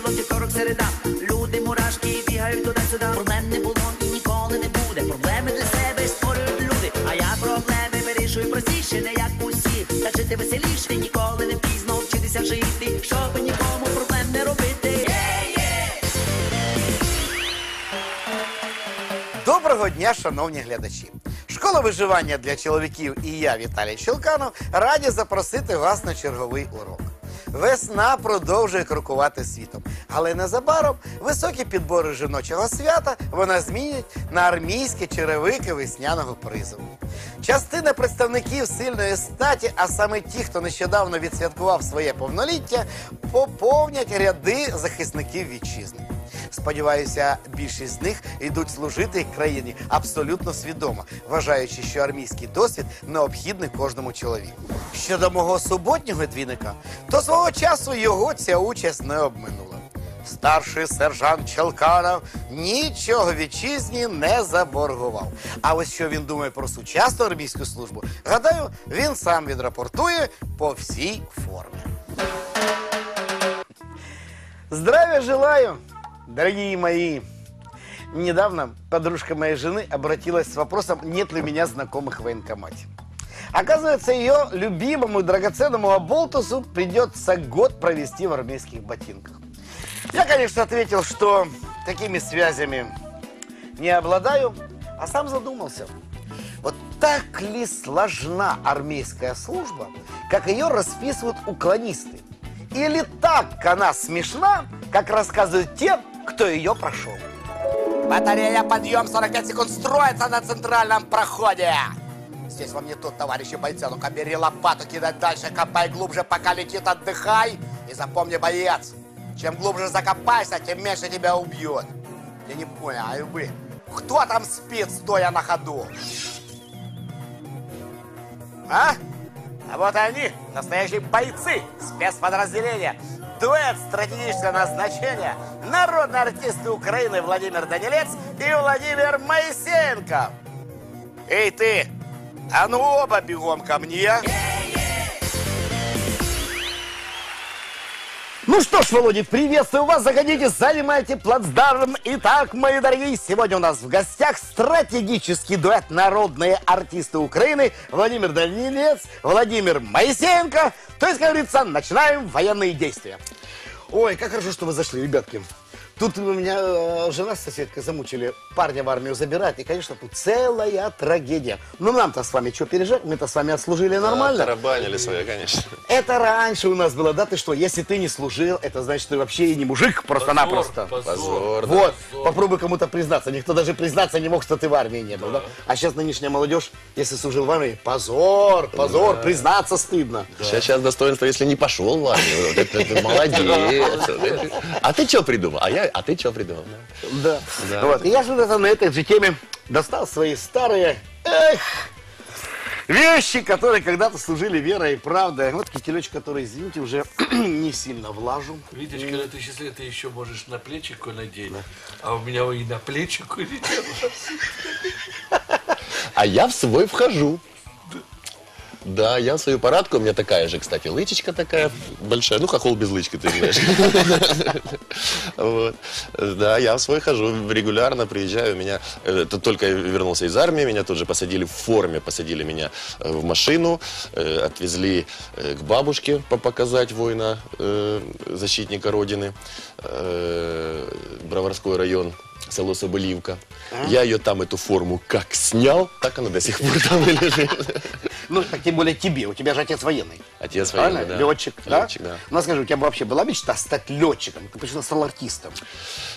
понеділок, вівторок, середа. Люди, мурашки бігають туди-сюди. Проблем не було і ніколи не буде. Проблеми для себе створюють люди. А я проблеми вирішую простіше, не як усі. Та жити веселіше, ніколи не пізно вчитися жити, щоб нікому проблем не робити. Доброго дня, шановні глядачі! Школа виживання для чоловіків і я, Віталій Щелканов, раді запросити вас на черговий урок. Весна продовжує крокувати світом, але незабаром високі підбори жіночого свята вона змінить на армійські черевики весняного призову. Частина представників сильної статі, а саме ті, хто нещодавно відсвяткував своє повноліття, поповнять ряди захисників вітчизни. Сподіваюся, більшість з них йдуть служити країні абсолютно свідомо, вважаючи, що армійський досвід необхідний кожному чоловіку. Щодо мого суботнього двійника, то свого часу його ця участь не обминула. Старший сержант Челканов нічого вітчизні не заборгував. А ось що він думає про сучасну армійську службу, гадаю, він сам відрапортує по всій формі. Здравия желаю, дорогие мои. Недавно подружка моей жены обратилась с вопросом, нет ли у меня знакомых в военкомате. Оказывается, ее любимому и драгоценному Аболтусу придется год провести в армейских ботинках. Я, конечно, ответил, что такими связями не обладаю, а сам задумался. Вот так ли сложна армейская служба, как ее расписывают уклонисты? Или так она смешна, как рассказывают те, кто ее прошел? Батарея, подъем, 45 секунд, строится на центральном проходе. Здесь вам не тут, товарищи бойцы. Ну-ка, бери лопату, кидай дальше, копай глубже, пока летит, отдыхай. И запомни, боец, чем глубже закопайся, тем меньше тебя убьет. Я не понял, а вы, кто там спит, стоя на ходу? А? А вот они, настоящие бойцы спецподразделения. Дуэт стратегического назначения. Народные артисты Украины Владимир Данилец и Владимир Моисеенко. Эй ты, а ну оба бегом ко мне. Ну что ж, Володя, приветствую вас. Заходите, занимайте плацдарм. Итак, мои дорогие, сегодня у нас в гостях стратегический дуэт «Народные артисты Украины» Владимир Данилец, Владимир Моисеенко. То есть, как говорится, начинаем военные действия. Ой, как хорошо, что вы зашли, ребятки. Тут у меня э, жена с соседкой замучили парня в армию забирать, и, конечно, тут целая трагедия. Ну, нам-то с вами что пережить? Мы-то с вами отслужили нормально. Тарабанили свои, конечно. Это раньше у нас было, да, ты что, если ты не служил, это значит, ты вообще и не мужик, просто-напросто. Позор. да. Вот, попробуй кому-то признаться. Никто даже признаться не мог, что ты в армии не был, да? А сейчас нынешняя молодежь, если служил в армии, позор, позор, признаться стыдно. Сейчас, сейчас достоинство, если не пошел в армию. Ты молодец. А ты что придумал? А я, а ты что придумал? Да. Да. Вот. И я же на этой же теме достал свои старые, эх, вещи, которые когда-то служили верой и правдой. Вот кителечек, который, извините, уже не сильно влажу. Витечка, на ты счастливый, ты еще можешь на плечику надеть, а у меня и на плечику не дело. А я в свой вхожу. Да, я свою парадку, у меня такая же, кстати, лычечка такая большая, ну, хохол без лычки, ты знаешь. Вот. Да, я в свой хожу, регулярно приезжаю, меня, э, только вернулся из армии, меня тут же посадили в форме, посадили меня э, в машину, э, отвезли к бабушке по- показать воина, защитника Родины, Броварской район, село Соболівка. Я ее там, эту форму, как снял, так она до сих пор там и лежит. Ну, так тем более тебе, у тебя же отец военный. Отец военный, да. Летчик, да? Летчик, да. Ну, скажи, у тебя вообще была мечта стать летчиком? Ты почему стал артистом?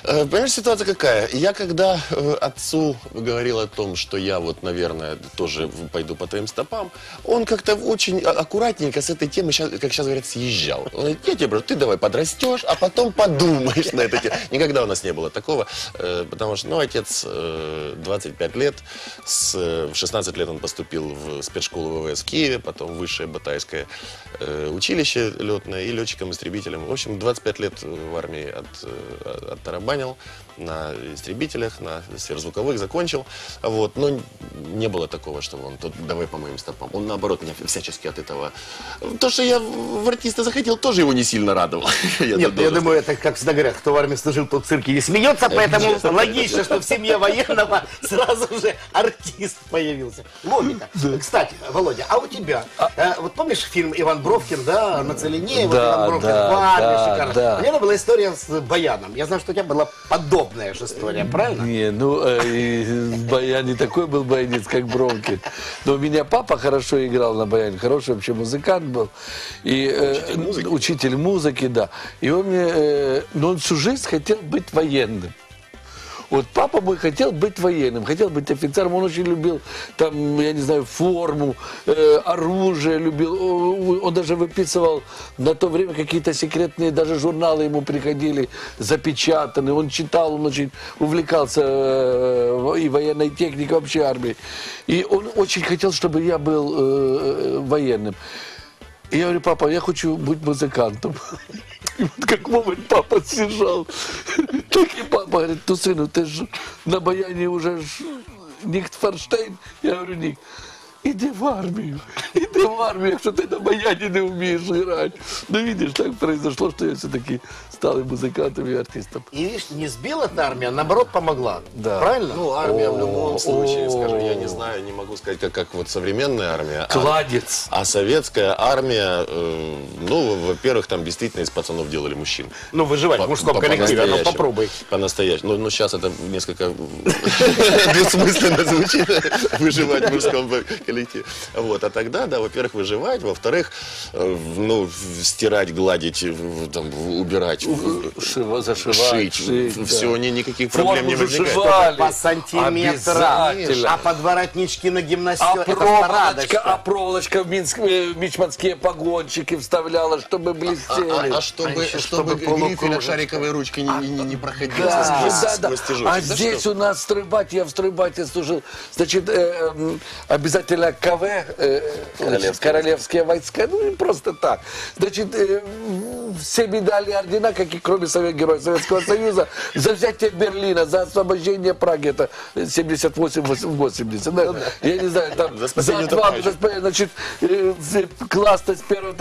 Э, Понимаешь, ситуация какая? Я когда э, отцу говорил о том, что я вот, наверное, тоже пойду по твоим стопам, он как-то очень а- аккуратненько с этой темы, как сейчас говорят, съезжал. Он говорит, я тебе говорю, ты давай подрастешь, а потом подумаешь на тему. Никогда у нас не было такого, э, потому что, ну, отец э, 25 лет, с, в 16 лет он поступил в спецшколу ВВС в Киеве, потом высшее батайское э, училище летное и летчиком-истребителем. В общем, 25 лет в армии от, э, оттарабанил. На истребителях, на сверхзвуковых закончил. Вот. Но не было такого, что он тут давай по моим стопам. Он наоборот меня всячески от этого. То, что я в артиста захотел, тоже его не сильно радовало. Я Нет, тут я думаю, это, как всегда говорят, кто в армии служил, тот в цирке не смеется, поэтому логично, что в семье военного сразу же артист появился. Логика. Кстати, Володя, а у тебя, э, вот помнишь фильм Иван Бровкин, да, на целине, вот Да, Иван Бровкин да, в армии, да, шикарно. да. У меня была история с Баяном. Я знаю, что у тебя была подобная же история, правильно? Не, ну, э, я не такой был баянист, как Бровкин. Но у меня папа хорошо играл на баяне, хороший вообще музыкант был. И, э, Учитель музыки? Учитель музыки, да. И он мне, э, но он всю жизнь хотел быть военным. Вот папа мой хотел быть военным, хотел быть офицером, он очень любил там, я не знаю, форму, э, оружие любил, он даже выписывал на то время какие-то секретные даже журналы ему приходили запечатанные, он читал, он очень увлекался э, и военной техникой, вообще армией. И он очень хотел, чтобы я был э, э, военным. И я говорю, папа, я хочу быть музыкантом. И вот как момент папа съезжал. Так и папа говорит, ну, сыну, ты же на баяне уже ж Никт Форштейн. Я говорю, Ник, иди в армию. Иди в армию, что ты на баяне не умеешь играть. Ну, видишь, так произошло, что я все-таки стал и музыкантом, и артистом. И видишь, не сбила эта армия, а наоборот помогла. Да. Правильно? Ну, армия в любом случае, скажем, я не знаю, не могу сказать, как, как вот современная армия. а- Кладец. А советская армия, э, ну, во-первых, там действительно из пацанов делали мужчин. Ну, выживать в По- мужском по- коллективе, ну попробуй. По-настоящему. Ну, ну, сейчас это несколько двусмысленно звучит, выживать в мужском коллективе. Вот. А тогда, да, во-первых, выживать, во-вторых, э, ну, в- стирать, гладить, в- там, в- убирать, в- Шива, зашивать, шить, шить, да. все, ни, никаких проблем не Форму возникает. зашивали. По сантиметрам. А подворотнички на А гимнастерке, это проволочка, а проволочка в минск- э, мичманские погончики вставляла, чтобы блестели. А, а чтобы, еще чтобы, чтобы грифель от шариковой ручки не, не, не, не проходил Да, сквозь, да, да. сквозь. А Да здесь что? у нас в стройбате, я в стройбате служил, значит, э, обязательно КВ, э, значит, королевские войска, ну и просто так. Значит, э, все медали, ордена, как и кроме Совет Героев Советского Союза, за взятие Берлина, за освобождение Праги, это 78-80, да, я не знаю, там, За спасение два- за значит, э, классность первого,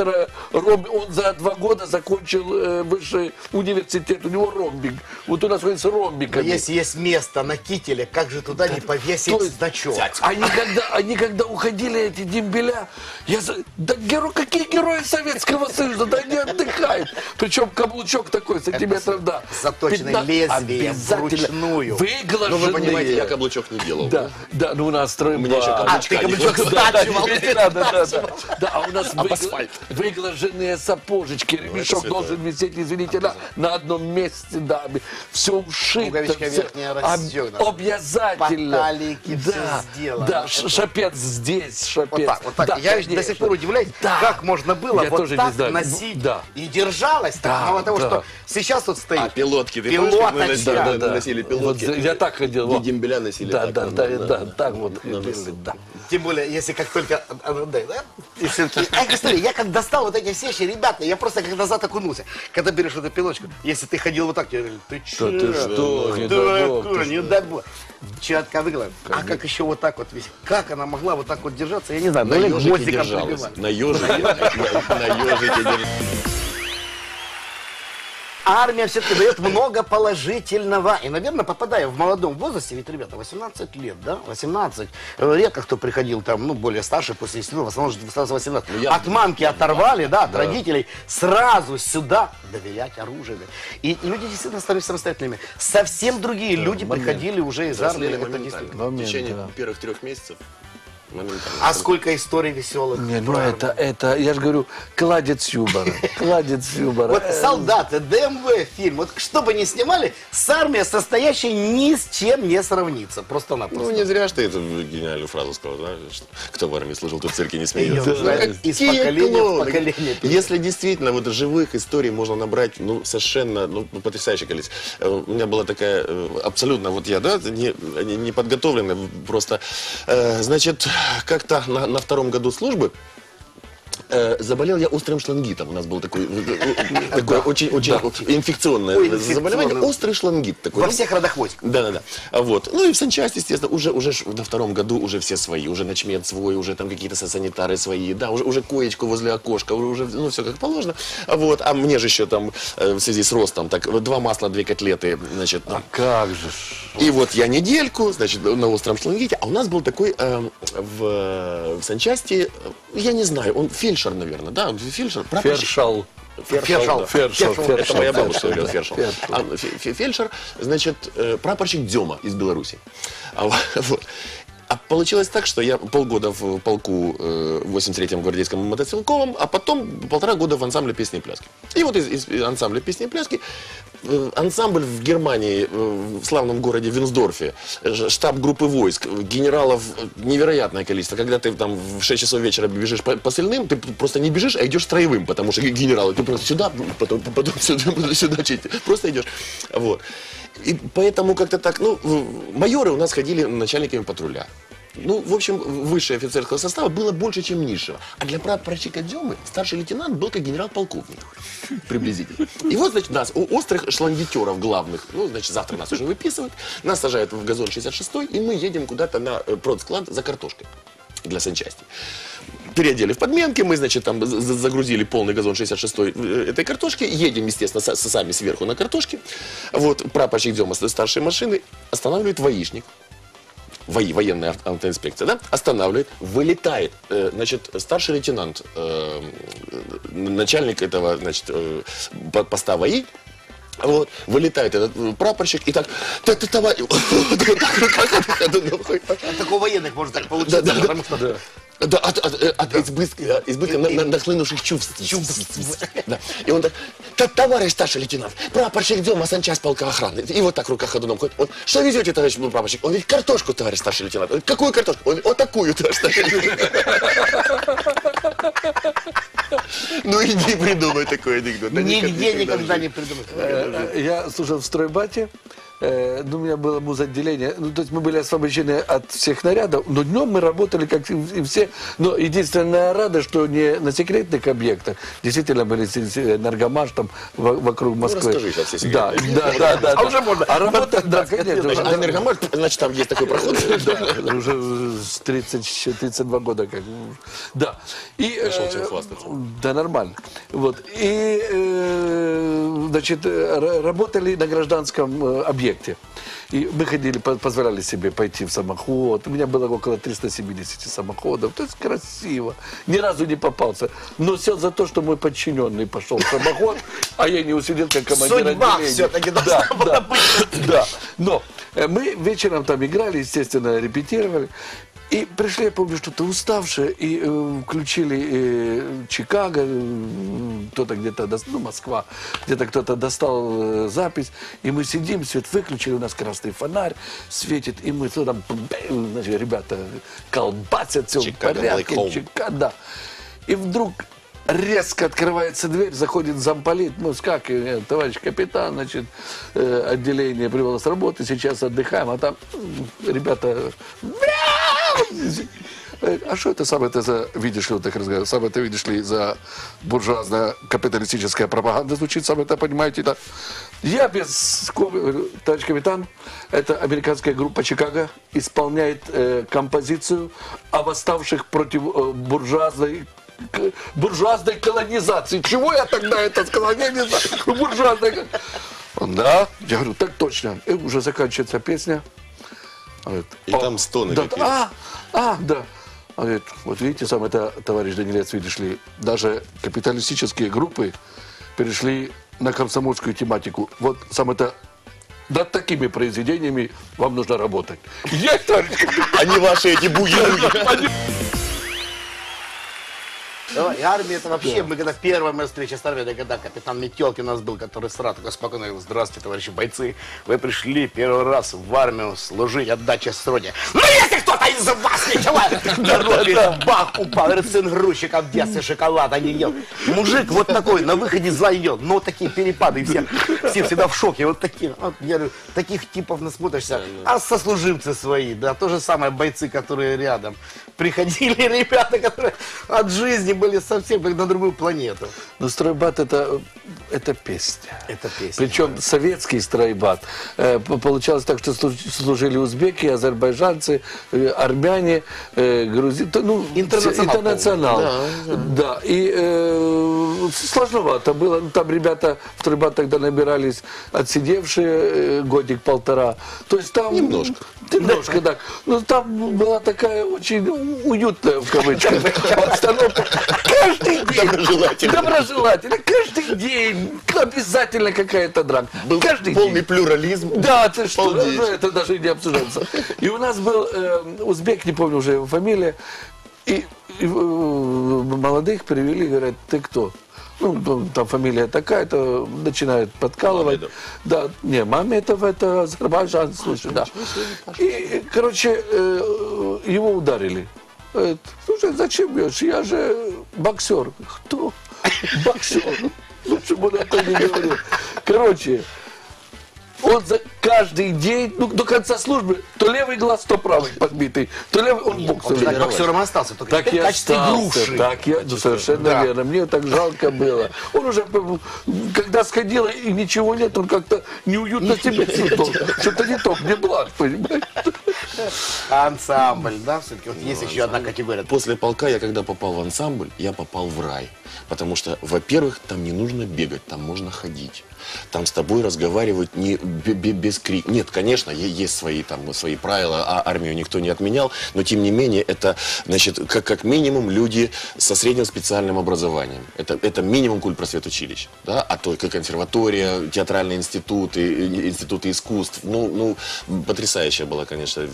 Ром- он за два года закончил э, высший университет, у него ромбик. Вот у нас ходит с ромбиками. Если есть место на кителе, как же туда не повесить То есть значок? Они когда, они когда уходили, эти дембеля, я за... Да геро... какие герои Советского Союза? Да они отдыхают. Причем каблучок такой, сантиметров, да. заточенное 15 лезвие обязательно вручную. Выглаженные. Ну, вы понимаете, я каблучок не делал. Да, да, ну у нас стройба. меня еще А, каблучка ты не каблучок стачивал. да, да, да. Да, а у нас асфальт. выглаженные сапожечки, ремешок должен висеть, извините, на, на одном месте, да, все всё верхняя расстегнута. Обязательно. По талийке всё да, сделано. Да, Это- шапец здесь, шапец. Вот так, вот так. Я до сих пор удивляюсь, как можно было вот так носить и держалась. так, Да, мало того, да. Что сейчас тут стоит. А пилотки, ты помнишь, как мы носили, Да, да. носили Вот пилотки? за- я так ходил. И вот. дембеля носили Да, так, да, вот, да, да, да, так вот На да. Тем более, если как только... а, ну, да, да, и всё-таки- А, я как достал вот эти все вещи, ребята, я просто как назад окунулся. Когда берешь эту пилочку, если ты ходил вот так, тебе говорили, ты че? Да ты что, не дай бог, не дай бог. Четко выглядит. А как еще вот так вот весь? Как она могла вот так вот держаться, я не знаю. На ежике держалась. ежике, на ежике держалась. Армия все-таки дает много положительного. И, наверное, попадая в молодом возрасте, ведь, ребята, 18 лет, да? 18. Э, Редко кто приходил там, ну, более старший после института, в основном же сразу 18. Ну, я- От мамки оторвали, да, от родителей, сразу сюда доверять оружию. И люди действительно становились самостоятельными. Совсем другие люди приходили уже из армии. Это действительно. В Момент, течение да. первых трех месяцев моментально. А сколько историй веселых. Не, ну это, это, я же говорю, кладец юмора. Кладец юмора. Вот солдаты, ДМВ фильм, вот что бы ни снимали, с армией состоящей ни с чем не сравнится. Просто-напросто. Ну, не зря ж ты эту гениальную фразу сказал, да? что Кто в армии служил, тот в цирке не смеется. из поколения в поколение. Если действительно вот живых историй можно набрать, ну, совершенно, ну, потрясающее количество. Э, У меня была такая, э, абсолютно, вот я, да, не, не- не подготовленная, просто, э, значит, как-то на, на втором году службы Э, заболел я острым шлангитом. У нас был такой, э, э, такое очень, очень инфекционное заболевание. Острый шлангит такой. Во всех родах войск. Да, да, да. А Вот. Ну и в санчасти, естественно, уже, уже на втором году уже все свои, уже начмет свой, уже там какие-то са- санитары свои, да, уже, уже коечку возле окошка, уже, ну, все как положено. А Вот. А мне же еще там в связи с ростом, так, два масла, две котлеты, значит, ну, Как же и вот я недельку, значит, на остром шлангите, а у нас был такой э, в, в санчасти, я не знаю, он фельдшер, наверное, да, фельдшер, прапорщик. Фершал. Фершал. Фершал, Это фершал, моя бабушка фершал, говорила, фершал. Фершал. А, фе- фе- фельдшер, значит, э, прапорщик Дема из Беларуси. А, вот. А получилось так, что я полгода в полку э, в 83-м гвардейском мотострелковом, а потом полтора года в ансамбле песни и пляски. И вот из, из ансамбля песни и пляски ансамбль в Германии, э, в славном городе Винсдорфе, э, штаб группы войск, э, генералов э, невероятное количество. Когда ты там в 6 часов вечера бежишь по, по ты просто не бежишь, а идешь строевым, потому что генералы, ты просто сюда, потом, потом сюда, потом сюда, просто идешь. Вот. И поэтому как-то так, ну, майоры у нас ходили начальниками патруля. Ну, в общем, высшее офицерского состава было больше, чем низшего. А для прапорщика Демы старший лейтенант был как генерал-полковник. Приблизительно. И вот, значит, нас, у острых шлангитеров главных, ну, значит, завтра нас уже выписывают, нас сажают в газон 66 и мы едем куда-то на э, продсклад за картошкой для санчасти. Переодели в подменки, мы, значит, там за- за- загрузили полный газон 66 э, этой картошки, едем, естественно, со- сами сверху на картошке. Вот, прапорщик Дема с старшей машины останавливает воишник, военная ав- автоинспекция, да, останавливает, вылетает, э, значит, старший лейтенант, э, э, начальник этого, значит, по- поста ВАИ, вот, вылетает этот э, прапорщик и так, та та товарищ. От такого военных может так получиться, Да, да, потому что... Да, от, от, э, от избытка, избытка на- на- нахлынувших чувств. Да. И он так, «Т- товарищ старший лейтенант, прапорщик Дема, санчасть полка охраны. И вот так рука ходуном ходит. Он, что везете, товарищ прапорщик? Он говорит, картошку, товарищ старший лейтенант. Он говорит, какую картошку? Он говорит, вот такую, товарищ старший лейтенант. Ну иди придумай такой анекдот. Нигде никогда не придумать. Э, Я служил в стройбате, э, ну, у меня было музотделение, ну, то есть мы были освобождены от всех нарядов, но днем мы работали, как и и все, но единственная рада, что не на секретных объектах, действительно были энергомаш там во- вокруг Москвы. расскажи сейчас все Да, секретные да, да, да. А уже можно. А работа, да, конечно. Значит, а энергомат, значит, там есть такой проход. да, уже с 30, 32 года как. Да. И, Нашел э, чем хвастаться. Да, нормально. Вот. И, э, значит, ра- работали на гражданском э, объекте. И мы ходили, по- позволяли себе пойти в самоход. У меня было около 370 самоходов. То есть красиво. Ни разу не попался. Но все за то, что мой подчиненный пошел в самоход, а я не усидел как командир Судьба отделения. всё-таки да, должна была да, быть. да. Но э, мы вечером там играли, естественно, репетировали. И пришли, я помню, что-то уставшие, и э, включили э, Чикаго, э, кто-то где-то, ну, Москва, где-то кто-то достал э, запись, и мы сидим, свет выключили, у нас красный фонарь светит, и мы туда, бэм, значит, ребята колбасят, все в Чикаго, порядке, Black Hole. Чика- да. И вдруг резко открывается дверь, заходит замполит, ну, как, э, товарищ капитан, значит, э, отделение прибыло с работы, сейчас отдыхаем, а там ребята, Э, а что это самое это за, видишь ли, вот так разговариваю, самое это, видишь ли, за буржуазная капиталистическая пропаганда звучит, самое это, понимаете, да. Я без говорю, товарищ капитан, это американская группа Чикаго исполняет э, композицию о восставших против э, буржуазной буржуазной колонизации. Чего я тогда это сказал? Я не знаю. Он, Да, я говорю, так точно. И уже заканчивается песня. Говорит, И «О, там стоны да, какие-то. А, а, да. Он говорит, вот видите, сам это, товарищ Данилец, видишь ли, даже капиталистические группы перешли на комсомольскую тематику. Вот сам это над такими произведениями вам нужно работать. Есть, товарищ. Они ваши эти буги-буги. Давай, и армия это вообще, мы когда первая моя встреча с армией, когда капитан Метелкин у нас был, который сразу такой спокойно говорил, здравствуйте, товарищи бойцы, вы пришли первый раз в армию служить, отдать честь родине. Ну если кто-то из вас ничего, весь бах упал, говорит, сын грузчика в детстве шоколада не ел. Мужик вот такой, на выходе ел, но такие перепады, и все, все всегда в шоке, вот такие, вот, я говорю, таких типов насмотришься, а сослуживцы свои, да, то же самое бойцы, которые рядом. Приходили ребята, которые от жизни были совсем как на другую планету. Но стройбат это, это песня. Это песня. Причем советский стройбат. Э, Получалось так, что служ- служили узбеки, азербайджанцы, э, армяне, э, грузины. Ну, Интернационал интернационал. полный. Да, и э, сложновато было. Ну, Там ребята в стройбат тогда набирались отсидевшие годик-полтора. То есть там... Немножко. Немножко, так. Но там была такая очень уютная, в кавычках, обстановка. Каждый день. Доброжелательно. Доброжелательно. Каждый день. Обязательно какая-то драка. Был Каждый полный день. плюрализм. Да, ты что, ну, это даже не обсуждается. И у нас был э, узбек, не помню уже его фамилия, и, и, э, молодых привели, говорят, ты кто? Ну, ну, там фамилия такая-то, начинают подкалывать. Мамедов. Да, не, Мамедов это Азербайджан, слушай, да. И, короче, э, его ударили. Слушай, зачем бьешь? Я же боксер. Кто? Боксер. Лучше бы он это не говорил. Короче, он за каждый день, ну, до конца службы, то левый глаз, то правый подбитый, то левый, он боксер. Он так боксером остался, только Так я остался, груши. так я, ну, совершенно Да. верно. Мне так жалко было. Он уже, когда сходил и ничего нет, он как-то неуютно себя чувствовал. Что-то не то, мне благ, понимаешь? Ансамбль, да, все-таки вот есть еще одна категория. После полка я когда попал в ансамбль, я попал в рай. Потому что, во-первых, там не нужно бегать, там можно ходить. Там с тобой разговаривают не бе- бе- без крика. Нет, конечно, есть свои, там, свои правила, а армию никто не отменял, но тем не менее это, значит, как, как минимум люди со средним специальным образованием. Это, это минимум культпросветучилищ, да, а то как консерватория, театральные институты, и- институты искусств. Ну, ну, потрясающая была, конечно,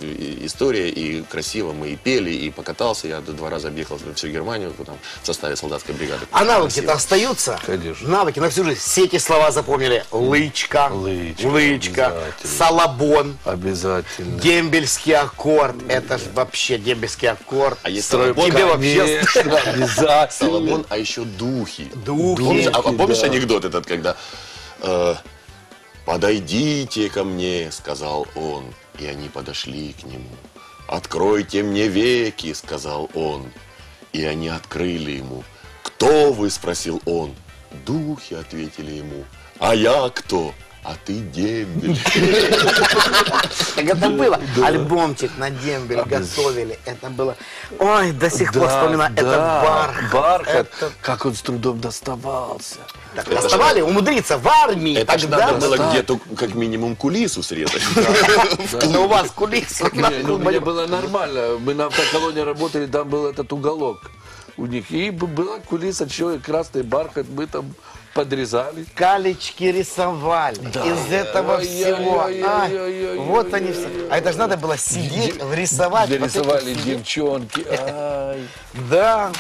история, и красиво мы и пели, и покатался. Я два раза объехал всю Германию там, в составе солдатской бригады. А навыки-то остаются? Конечно. Навыки на всю жизнь. Все эти слова запомнили. Лычка, Лычка, лычка, обязательно. салабон, Обязательно. дембельский аккорд. Это же вообще дембельский аккорд. А есть Строй- салабон, Тебе вообще обязательно. Соломон, а еще духи. Духи. Помнишь, а помнишь да. анекдот этот, когда э, «Подойдите ко мне», сказал он, и они подошли к нему. «Откройте мне веки», сказал он, и они открыли ему. «Кто вы?» – спросил он. «Духи», – ответили ему. «А я кто?» «А ты дембель». Так это было. Альбомчик на дембель готовили. Это было... Ой, до сих пор вспоминаю. Это бархат. бархат. Это- Как он с трудом доставался. Так, доставали умудриться в армии. Это же надо было где-то как минимум кулису срезать. Ну, у вас кулисы. Не, ну, мне было нормально. Мы на автоколоне работали, там был этот уголок у них. И была кулиса, черный красный бархат, мы там подрезали. Калечки рисовали. Из этого Ой, всего. ой, ой, Ай, ой, ой, Вот ой, они ой, все. ой, А это же надо было сидеть, рисовать. вот Нарисовали эти все- девчонки. Ай. Да.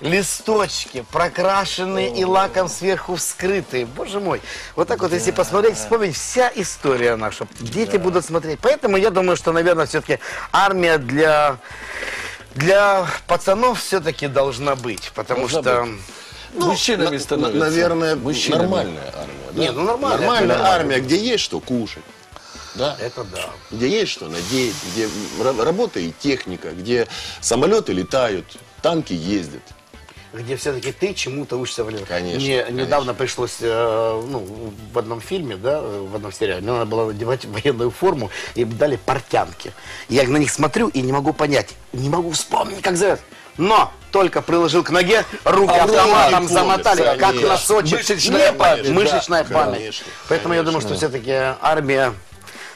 Листочки, прокрашенные и лаком сверху вскрытые. Боже мой. Вот так вот, если посмотреть, вспомнить, вся история наша. Дети будут смотреть. Поэтому я думаю, что, наверное, все-таки армия для, для пацанов все-таки должна быть. Потому Должна что... быть. Мужчинами На- становятся. Наверное, Мужчинами. нормальная армия. да? Не, ну нормальная, Нормальная нормально. армия, где есть что кушать. Да? Это да. Где есть что надеть, где ра- работает техника, где самолеты летают, танки ездят. где все-таки ты чему-то учишься в Мне Конечно, недавно пришлось, э, ну, в одном фильме, да, в одном сериале, мне надо было надевать военную форму, и дали портянки. Я на них смотрю и не могу понять, не могу вспомнить, как зовут. Но только приложил к ноге, руки А автоматом замотали, помнят, как конечно. носочек. Мышечная Не, память, Мышечная да, память. конечно, Поэтому я думаю, конечно. что все-таки армия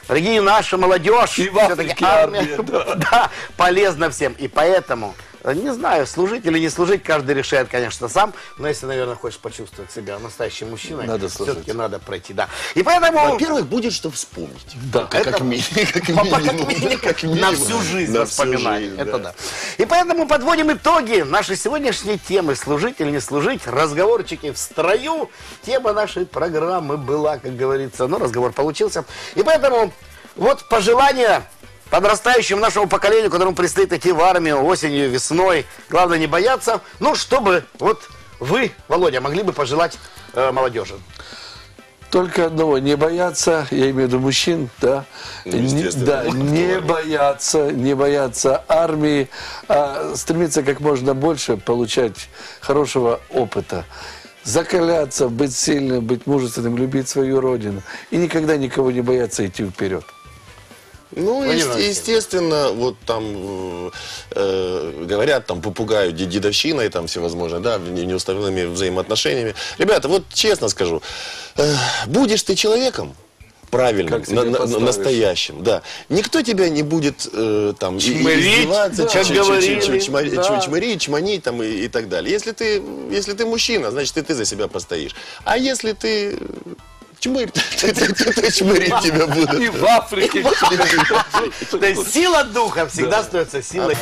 Дорогие наши молодежь, все-таки армия, армия, да. да, полезна всем. И поэтому, не знаю, служить или не служить, каждый решает, конечно, сам. Но если, наверное, хочешь почувствовать себя настоящим мужчиной, Надо служить. все-таки надо пройти, да. И поэтому... Во-первых, будет что вспомнить. Да. Как, как Это- ми- как Папа, как минимум. минимум, на минимум. всю жизнь На всю воспоминания. жизнь, Это да. И поэтому подводим итоги нашей сегодняшней темы «Служить или не служить?» Разговорчики в строю. Тема нашей программы была, как говорится, но разговор получился. И поэтому вот пожелания подрастающему нашему поколению, которому предстоит идти в армию осенью, весной. Главное не бояться. Ну, чтобы вот вы, Володя, могли бы пожелать э, молодежи. только одного, не бояться, я имею в виду мужчин, да, Ну, не, да, не бояться, не бояться армии, а стремиться как можно больше получать хорошего опыта. Закаляться, быть сильным, быть мужественным, любить свою родину. И никогда никого не бояться идти вперед. Ну, Алексеевич. естественно, вот там э, э, говорят, там попугают де- дедовщиной, там всевозможной, да, не- неуставными взаимоотношениями. Ребята, вот честно скажу, э, будешь ты человеком, правильным, на- на- настоящим, да. Никто тебя не будет э, там Чмырить, издеваться, да, чмари- да. чмырить, чманить там и, и так далее. Если ты, если ты мужчина, значит и ты за себя постоишь. А если ты чмырь, то чмырить тебя будут. в Африке. Есть сила духа всегда остается силой.